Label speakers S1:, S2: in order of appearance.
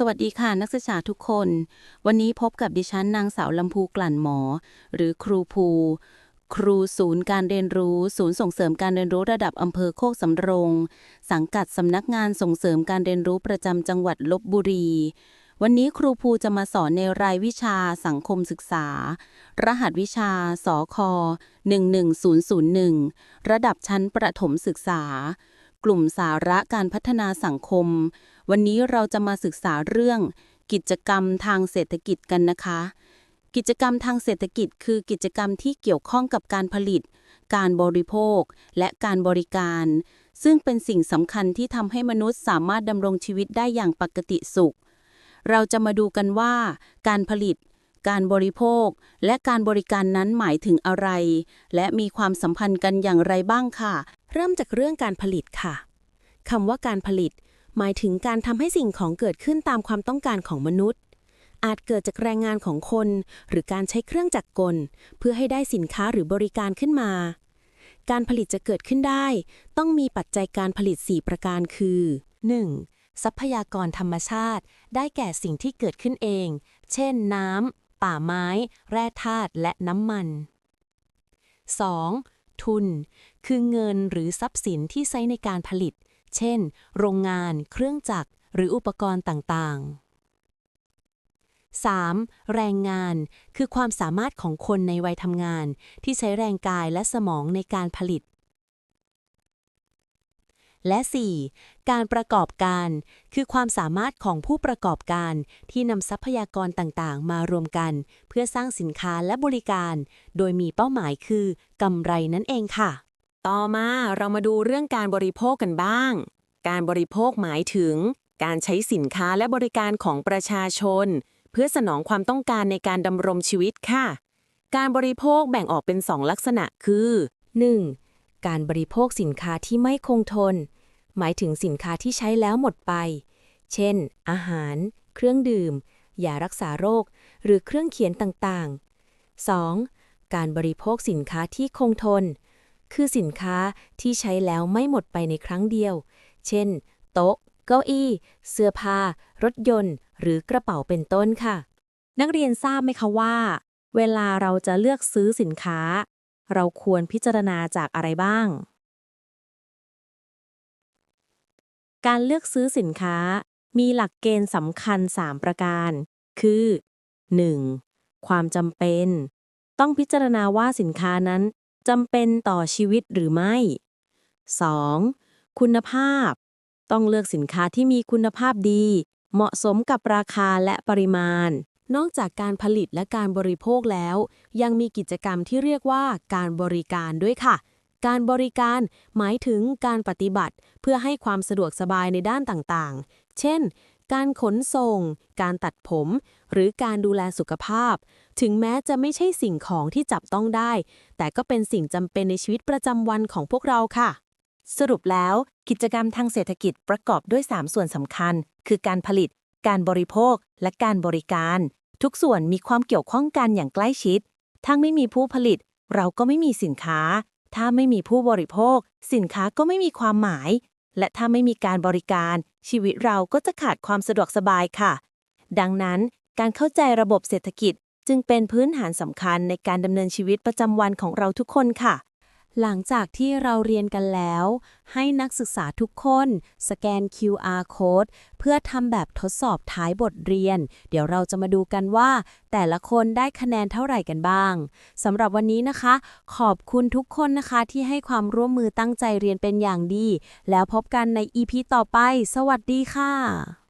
S1: สวัสดีค่ะ นักศึกษาทุกคน วันนี้พบกับดิฉันนางสาวลำพูกลั่นหมอ หรือครูภู ครูศูนย์การเรียนรู้ ศูนย์ส่งเสริมการเรียนรู้ระดับอำเภอโคกสำโรง สังกัดสำนักงานส่งเสริมการเรียนรู้ประจำจังหวัดลบบุรี วันนี้ครูภูจะมาสอนในรายวิชาสังคมศึกษา รหัสวิชาสค11001 ระดับชั้นประถมศึกษา กลุ่มสาระการพัฒนาสังคม วันนี้เราจะมาศึกษาเรื่อง กิจกรรมทางเศรษฐกิจกันนะคะ กิจกรรมทางเศรษฐกิจ คือกิจกรรมที่เกี่ยวข้องกับการผลิต การบริโภค และการบริการ ซึ่งเป็นสิ่งสำคัญที่ทำให้มนุษย์สามารถดำรงชีวิตได้อย่างปกติสุข เราจะมาดูกันว่า การผลิต การบริโภค และการบริการนั้นหมายถึงอะไร และมีความสัมพันธ์กันอย่างไรบ้างค่ะ
S2: เริ่มจากเรื่องการผลิตค่ะคำว่าการผลิต หมายถึงการทำให้สิ่งของเกิดขึ้นตามความต้องการของมนุษย์ อาจเกิดจากแรงงานของคน หรือการใช้เครื่องจักรกล เพื่อให้ได้สินค้าหรือบริการขึ้นมา การผลิตจะเกิดขึ้นได้ ต้องมีปัจจัยการผลิต 4 ประการคือ 1. ทรัพยากรธรรมชาติ ได้แก่สิ่งที่เกิดขึ้นเอง เช่นน้ำ ป่าไม้ แร่ธาตุและน้ำมัน 2. ทุน คือเงินหรือทรัพย์สินที่ใช้ในการผลิต เช่น โรงงาน เครื่องจักร หรืออุปกรณ์ต่างๆ 3. แรงงาน คือความสามารถของคนในวัยทำงาน ที่ใช้แรงกายและสมองในการผลิต และ 4. การประกอบการ คือความสามารถของผู้ประกอบการที่นำทรัพยากรต่างๆ มารวมกัน เพื่อสร้างสินค้าและบริการ โดยมีเป้าหมายคือกำไรนั่นเองค่ะ
S3: ต่อมาเรามาดูเรื่องการบริโภคกันบ้าง การบริโภคหมายถึง การใช้สินค้าและบริการของประชาชน เพื่อสนองความต้องการในการดำรงชีวิตค่ะ การบริโภคแบ่งออกเป็นสองลักษณะคือ
S2: 1. การบริโภคสินค้าที่ไม่คงทน หมายถึงสินค้าที่ใช้แล้วหมดไป เช่น อาหาร เครื่องดื่ม ยารักษาโรค หรือเครื่องเขียนต่างๆ 2. การบริโภคสินค้าที่คงทน คือสินค้าที่ใช้แล้วไม่หมดไปในครั้งเดียว เช่น โต๊ะ เก้าอี้ เสื้อผ้า รถยนต์ หรือกระเป๋าเป็นต้นค่ะ
S4: นักเรียนทราบไหมคะว่า เวลาเราจะเลือกซื้อสินค้า เราควรพิจารณาจากอะไรบ้าง การเลือกซื้อสินค้า มีหลักเกณฑ์สำคัญ 3 ประการ คือ 1. ความจำเป็น ต้องพิจารณาว่าสินค้านั้นจำเป็นต่อชีวิตหรือไม่ 2. คุณภาพ ต้องเลือกสินค้าที่มีคุณภาพดี เหมาะสมกับราคาและปริมาณ
S2: นอกจากการผลิตและการบริโภคแล้ว ยังมีกิจกรรมที่เรียกว่าการบริการด้วยค่ะ การบริการหมายถึงการปฏิบัติ เพื่อให้ความสะดวกสบายในด้านต่างๆ เช่น การขนส่ง การตัดผม หรือการดูแลสุขภาพ ถึงแม้จะไม่ใช่สิ่งของที่จับต้องได้ แต่ก็เป็นสิ่งจำเป็นในชีวิตประจำวันของพวกเราค่ะ
S5: สรุปแล้ว กิจกรรมทางเศรษฐกิจประกอบด้วย 3 ส่วนสำคัญ คือการผลิต การบริโภค และการบริการ ทุกส่วนมีความเกี่ยวข้องกันอย่างใกล้ชิดถ้าไม่มีผู้ผลิต เราก็ไม่มีสินค้า ถ้าไม่มีผู้บริโภค สินค้าก็ไม่มีความหมาย และถ้าไม่มีการบริการ ชีวิตเราก็จะขาดความสะดวกสบายค่ะ ดังนั้นการเข้าใจระบบเศรษฐกิจจึงเป็นพื้นฐานสำคัญในการดำเนินชีวิตประจำวันของเราทุกคนค่ะ
S4: หลังจากที่เราเรียนกันแล้ว ให้นักศึกษาทุกคนสแกน QR code เพื่อทำแบบทดสอบท้ายบทเรียน เดี๋ยวเราจะมาดูกันว่า แต่ละคนได้คะแนนเท่าไหร่กันบ้างสำหรับวันนี้นะคะ ขอบคุณทุกคนนะคะที่ให้ความร่วมมือตั้งใจเรียนเป็นอย่างดี แล้วพบกันใน EP ต่อไป สวัสดีค่ะ